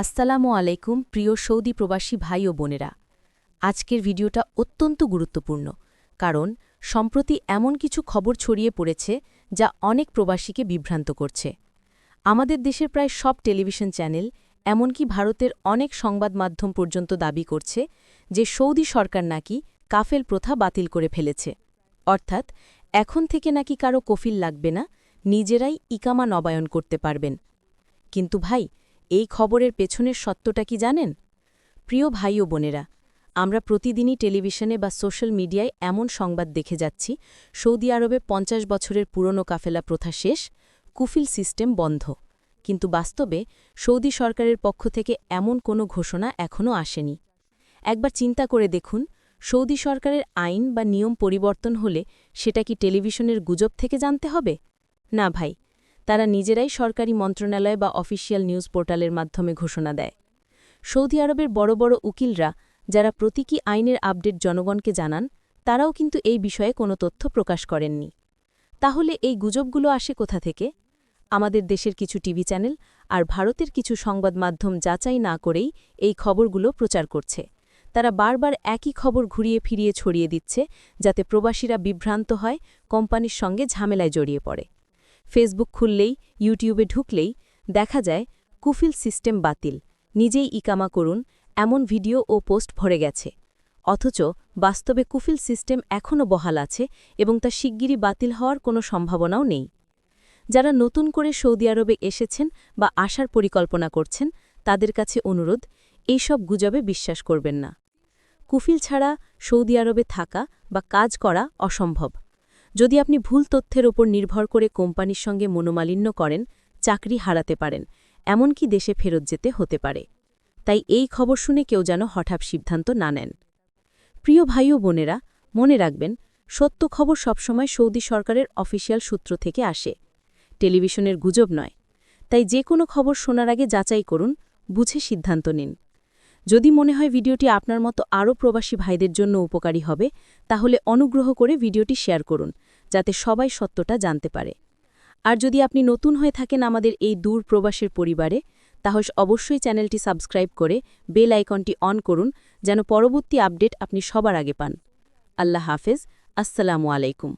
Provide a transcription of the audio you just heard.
আসসালামু আলাইকুম, প্রিয় সৌদি প্রবাসী ভাই ও বোনেরা। আজকের ভিডিওটা অত্যন্ত গুরুত্বপূর্ণ, কারণ সম্প্রতি এমন কিছু খবর ছড়িয়ে পড়েছে যা অনেক প্রবাসীকে বিভ্রান্ত করছে। আমাদের দেশের প্রায় সব টেলিভিশন চ্যানেল এমনকি ভারতের অনেক সংবাদ মাধ্যম পর্যন্ত দাবি করছে যে সৌদি সরকার নাকি কাফেল প্রথা বাতিল করে ফেলেছে। অর্থাৎ এখন থেকে নাকি কারও কফিল লাগবে না, নিজেরাই ইকামা নবায়ন করতে পারবেন। কিন্তু ভাই এই খবরের পেছনের সত্যটা কি জানেন? প্রিয় ভাই ও বোনেরা, আমরা প্রতিদিনই টেলিভিশনে বা সোশ্যাল মিডিয়ায় এমন সংবাদ দেখে যাচ্ছি, সৌদি আরবে পঞ্চাশ বছরের পুরনো কাফেলা প্রথা শেষ, কুফিল সিস্টেম বন্ধ। কিন্তু বাস্তবে সৌদি সরকারের পক্ষ থেকে এমন কোনো ঘোষণা এখনও আসেনি। একবার চিন্তা করে দেখুন, সৌদি সরকারের আইন বা নিয়ম পরিবর্তন হলে সেটা কি টেলিভিশনের গুজব থেকে জানতে হবে? না ভাই তারা নিজেরাই সরকারি মন্ত্রণালয় বা অফিসিয়াল নিউজ পোর্টালের মাধ্যমে ঘোষণা দেয়। সৌদি আরবের বড় বড় উকিলরা যারা প্রতীকী আইনের আপডেট জনগণকে জানান, তারাও কিন্তু এই বিষয়ে কোনো তথ্য প্রকাশ করেননি। তাহলে এই গুজবগুলো আসে কোথা থেকে? আমাদের দেশের কিছু টিভি চ্যানেল আর ভারতের কিছু সংবাদ মাধ্যম যাচাই না করেই এই খবরগুলো প্রচার করছে। তারা বারবার একই খবর ঘুরিয়ে ফিরিয়ে ছড়িয়ে দিচ্ছে, যাতে প্রবাসীরা বিভ্রান্ত হয়, কোম্পানির সঙ্গে ঝামেলায় জড়িয়ে পড়ে। ফেসবুক খুললেই, ইউটিউবে ঢুকলেই দেখা যায়, কুফিল সিস্টেম বাতিল। নিজেই ইকামা করুন, এমন ভিডিও ও পোস্ট ভরে গেছে। অথচ বাস্তবে কুফিল সিস্টেম এখনও বহাল আছে এবং তা শিগগিরই বাতিল হওয়ার কোনো সম্ভাবনাও নেই। যারা নতুন করে সৌদি আরবে এসেছেন বা আসার পরিকল্পনা করছেন, তাদের কাছে অনুরোধ, এইসব গুজবে বিশ্বাস করবেন না। কুফিল ছাড়া সৌদি আরবে থাকা বা কাজ করা অসম্ভব। যদি আপনি ভুল তথ্যের ওপর নির্ভর করে কোম্পানির সঙ্গে মনোমালিন্য করেন, চাকরি হারাতে পারেন, এমনকি দেশে ফেরত যেতে হতে পারে। তাই এই খবর শুনে কেউ যেন হঠাৎ সিদ্ধান্ত না নেন। প্রিয় ভাই ও বোনেরা, মনে রাখবেন, সত্য খবর সবসময় সৌদি সরকারের অফিসিয়াল সূত্র থেকে আসে। টেলিভিশনের গুজব নয়। তাই যে কোনো খবর শোনার আগে যাচাই করুন, বুঝে সিদ্ধান্ত নিন। যদি মনে হয় ভিডিওটি আপনার মতো আরও প্রবাসী ভাইদের জন্য উপকারী হবে, তাহলে অনুগ্রহ করে ভিডিওটি শেয়ার করুন, যাতে সবাই সত্যটা জানতে পারে। আর যদি আপনি নতুন হয়ে থাকেন আমাদের এই দূর প্রবাসের পরিবারে তাহলে অবশ্যই চ্যানেলটি সাবস্ক্রাইব করে বেল আইকনটি অন করুন, যেন পরবর্তী আপডেট আপনি সবার আগে পান। আল্লাহ হাফেজ, আসসালামু আলাইকুম।